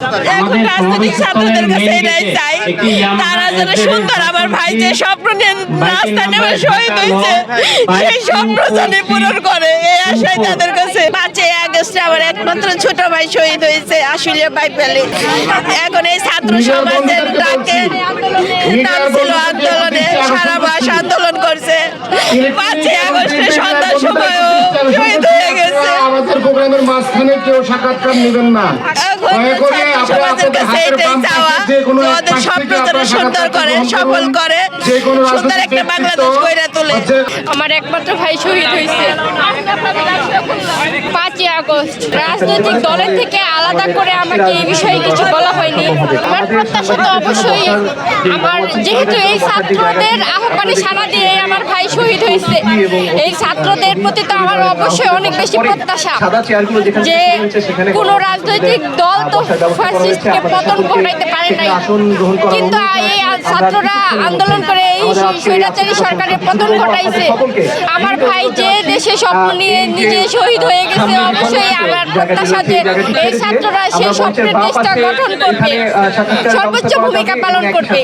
এখন রাজনৈতিক ছাত্রদের কাছে এটাই চাই তারা যেন সুন্দর আমার ভাই যে স্বপ্ন নিয়ে রাস্তায় নেমে শহীদ হয়েছে সেই স্বপ্ন যেন পূরণ করে। এই আশাই তাদের কাছে পাঁচই আগস্টে আমার একমাত্র ছোট ভাই শহীদ হয়েছে আশুলিয়া ভাই পেলে এখন এই ছাত্র সমাজের ডাকে। নামছিল আন্দোলনে সারা মাস আন্দোলন করছে। পাঁচই আগস্টে সন্ধ্যার সময়ও শহীদ আমাদের প্রোগ্রামের মাঝখানে কেউ সাক্ষাৎকার নেবেন না। দয়া করে ছাত্র আপনি সমাজের আপনাদের হাতের এটাই বাম চাওয়া পাশে যে কোনো এক ওদের পাশ স্বপ্ন থেকে যেন আপনারা সুন্দর করে সফল করে সুন্দর একটা বাংলাদেশ ব্যক্তিত্ব তোলে। আমার একমাত্র ভাই শহীদ হয়েছে। পাঁচই আগস্ট। রাজনৈতিক দলের থেকে আলাদা করে আমাকে এই বিষয়ে কিছু বলা হয়নি। আমার প্রত্যাশা তো অবশ্যই আমার যেহেতু এই ছাত্রদের আহ্বানে সাড়া দিয়ে আমার ভাই শহীদ হয়েছে এই ছাত্রদের প্রতি তো আমার অবশ্যই অনেক বেশি প্রত্যাশা যে কোনো রাজনৈতিক দল তো ফ্যাসিস্টকে পতন ঘটাইতে পারে নাই। কিন্তু এই ছাত্ররা আন্দোলন করে এই স্বৈরাচারী সরকারের পতন ঘটাইছে। আমার ভাই যে দেশে স্বপ্ন নিয়ে নিজে শহীদ হয়ে গেছে অবশ্যই আমার প্রত্যাশা যে এই ছাত্ররা সেই স্বপ্নের দেশটা গঠন করবে। সর্বোচ্চ ভূমিকা পালন করবে।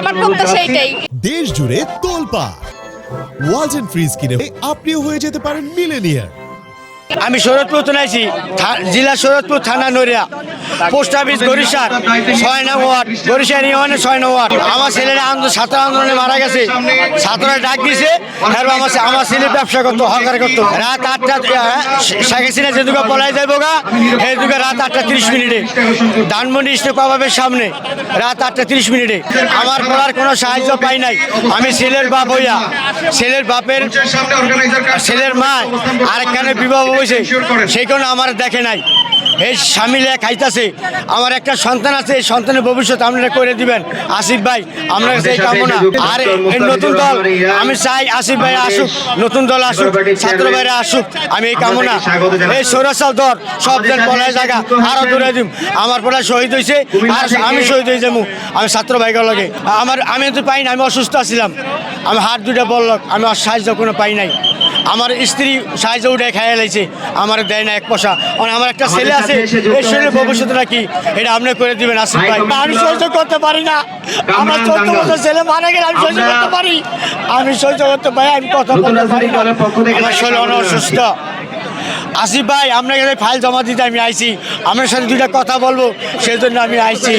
আমার প্রত্যাশা এটাই দেশ জুড়ে তোলপা ওয়াজ এন্ড ফ্রিজ কিনে আপনিও হয়ে যেতে পারেন মিলেনিয়ার আমি শরৎপুর তো নাইছি জেলা শরৎপুর থানা নড়িয়া। পোস্ট অফিস গরিশার ছয় নং ওয়ার্ড। গরিশার ইউনিয়নের ছয় নং ওয়ার্ড। আমার ছেলেরা আন্দোলন ছাত্র আন্দোলনে মারা গেছে। ছাত্ররা ডাক দিয়েছে আর আমার আমার ছেলে ব্যবসা করতো, হকার করতো। রাত আটটা শেখ হাসিনা যে দুটো পলাই যাইব গা দুটো রাত আটটা তিরিশ মিনিটে। ধানমন্ডি স্টেপ পাবের সামনে রাত আটটা তিরিশ মিনিটে। আমার পড়ার কোনো সাহায্য পাই নাই। আমি ছেলের বাপ হইয়া, ছেলের বাপের ছেলের মা আরেকখানে বিবাহ হয়েছে সেই কারণে আমার দেখে নাই। এই স্বামীরা খাইতাছে। আমার একটা সন্তান আছে এই সন্তানের ভবিষ্যৎ আপনারা করে দিবেন। আসিফ ভাই আমরা সেই কামনা। আর এই নতুন দল আমি চাই আসিফ ভাই আসুক নতুন দল আসুক ছাত্র ভাইরা আসুক আমি এই কামনা। এই সৌরাচাল দল সব দল পলায় জায়গা আরও দূরে দিম। আমার পড়া শহীদ হয়েছে আর আমি শহীদ হয়ে যাব। আমি ছাত্র ভাইকে লাগে। আমার আমি তো পাই না আমি অসুস্থ আছিলাম। আমি হাত দুটা বললক আমি আর সাহায্য কোনো পাই নাই। আমার স্ত্রী সাহায্য উঠে খাইয়া লাইছে আমার দেয় না এক পয়সা। আর আমার একটা ছেলে আছে এই ছেলের ভবিষ্যৎটা নাকি এটা আপনি করে দিবেন আসিফ ভাই আমি সহ্য করতে পারি না। আমার চোদ্দ বছর ছেলে মারা গেলে আমি সহ্য করতে পারি। আমি সহ্য করতে পারি আমি কথা বলতে পারি না। আমার শরীর অনেক অসুস্থ। আসিফ ভাই আপনার কাছে ফাইল জমা দিতে আমি আইছি। আপনার সাথে দুইটা কথা বলব সেই জন্য আমি আইছি।